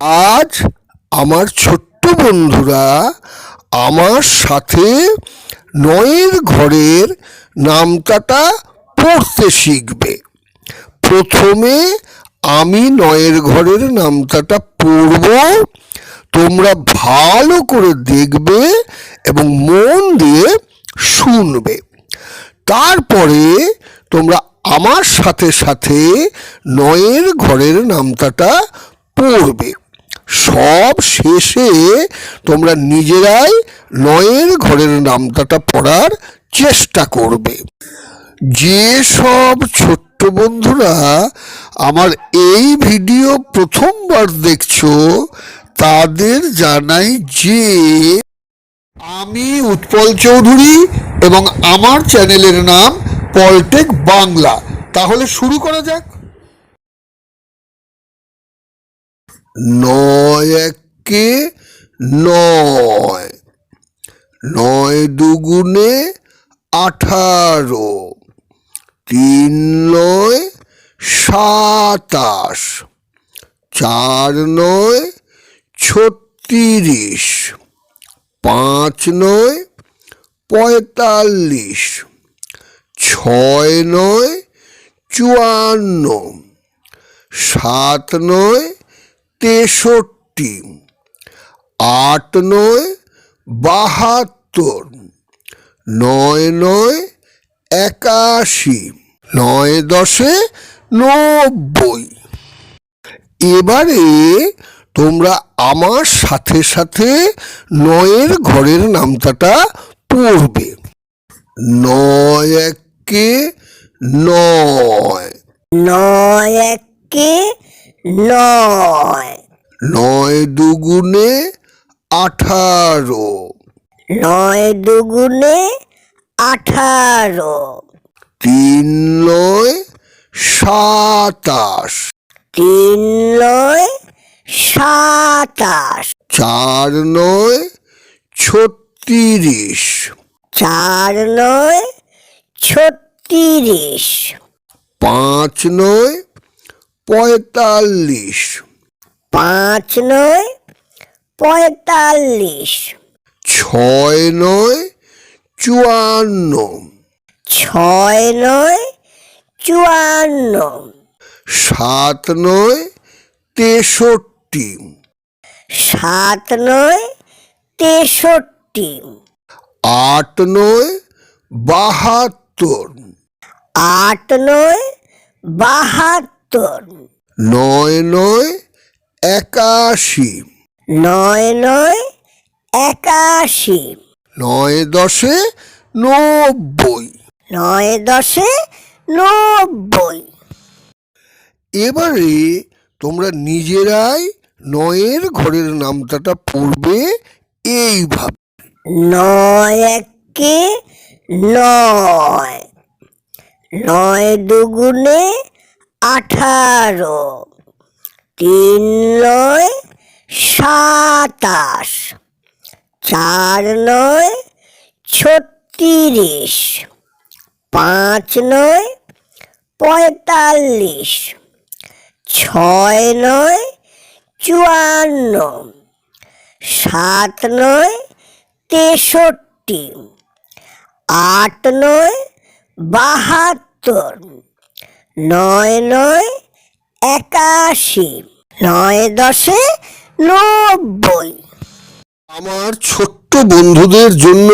আজ আমার ছোট্ট বন্ধুরা আমার সাথে নয়ের ঘরের নামতাটা পড়তে শিখবে। প্রথমে আমি নয়ের ঘরের নামতাটা পড়ব। তোমরা ভালো করে দেখবে এবং মন দিয়ে শুনবে। তারপরে তোমরা আমার সাথে সাথে নয়ের ঘরের নামতাটা পড়বে। সব শেষে তোমরা নিজেরাই নয়ের ঘরের নামতাটা পড়ার চেষ্টা করবে। যে সব ছোট্ট বন্ধুরা আমার এই ভিডিও প্রথমবার দেখছ, তাদের জানাই যে আমি উৎপল চৌধুরী এবং আমার চ্যানেলের নাম পলটেক বাংলা। তাহলে শুরু করা যাক। নয় একে নয়। নয় দুগুণে আঠারো। তিন নয় সাতাশ। চার নয় ছত্রিশ। পাঁচ নয় পঁয়তাল্লিশ। ছয় নয় চুয়ান্ন। সাত নয় তেষট্টি, আট নয়, বাহাত্তর, নয় নয়, একাশি, নয় দশে নব্বই। এবারে তোমরা আমার সাথে সাথে নয়ের ঘরের নামতাটা পড়বে। নয় একে নয়। নয় একে নয়। নয় দুগুণে আঠারো। নয় দুগুণে আঠারো। তিন নয় সাতাশ। তিন নয় সাতাশ। চার নয় ছত্রিশ। চার নয় ছত্রিশ। পাঁচ নয় পঁয়তাল্লিশ। পাঁচ নয় পঁয়তাল্লিশ। ছয় নয় চুয়ান্ন। ছয় নয় চুয়ান্ন। সাত নয় তেষট্টি। সাত নয় তেষট্টি। আট নয় বাহাত্তর। আট নয় বাহাত্তর। নয় নয় একাশি। নয় নয় একাশি। নয় দশে নব্বই। নয় দশে নব্বই। এবারে তোমরা নিজেরাই নয়ের ঘরের নামতাটা পড়বে এইভাবে। নয় একে নয়। নয় দুগুণে আঠারো, তিন নয়, সাতাশ, চার নয়, ছত্রিশ, পাঁচ নয়, পঁয়তাল্লিশ, ছয় নয়, চুয়ান্ন, সাত নয়, তেষট্টি, আট নয়, বাহাত্তর। নয় নয় একাশি, নয় দশে নব্বই। আমার ছোট্ট বন্ধুদের জন্য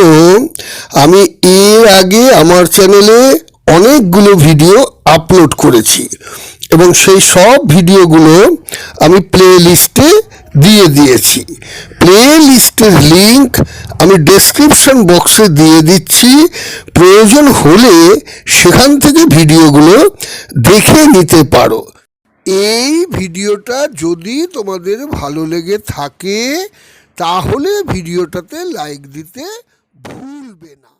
আমি এর আগে আমার চ্যানেলে অনেকগুলো ভিডিও আপলোড করেছি এবং সেই সব ভিডিওগুলো আমি প্লে লিস্টে দিয়ে দিয়েছি। প্লে লিস্টের লিঙ্ক আমি ডেসক্রিপশন বক্সে দিয়ে দিচ্ছি। প্রয়োজন হলে সেখান থেকে ভিডিওগুলো দেখে নিতে পারো। এই ভিডিওটা যদি তোমাদের ভালো লেগে থাকে, তাহলে ভিডিওটাতে লাইক দিতে ভুলবে না।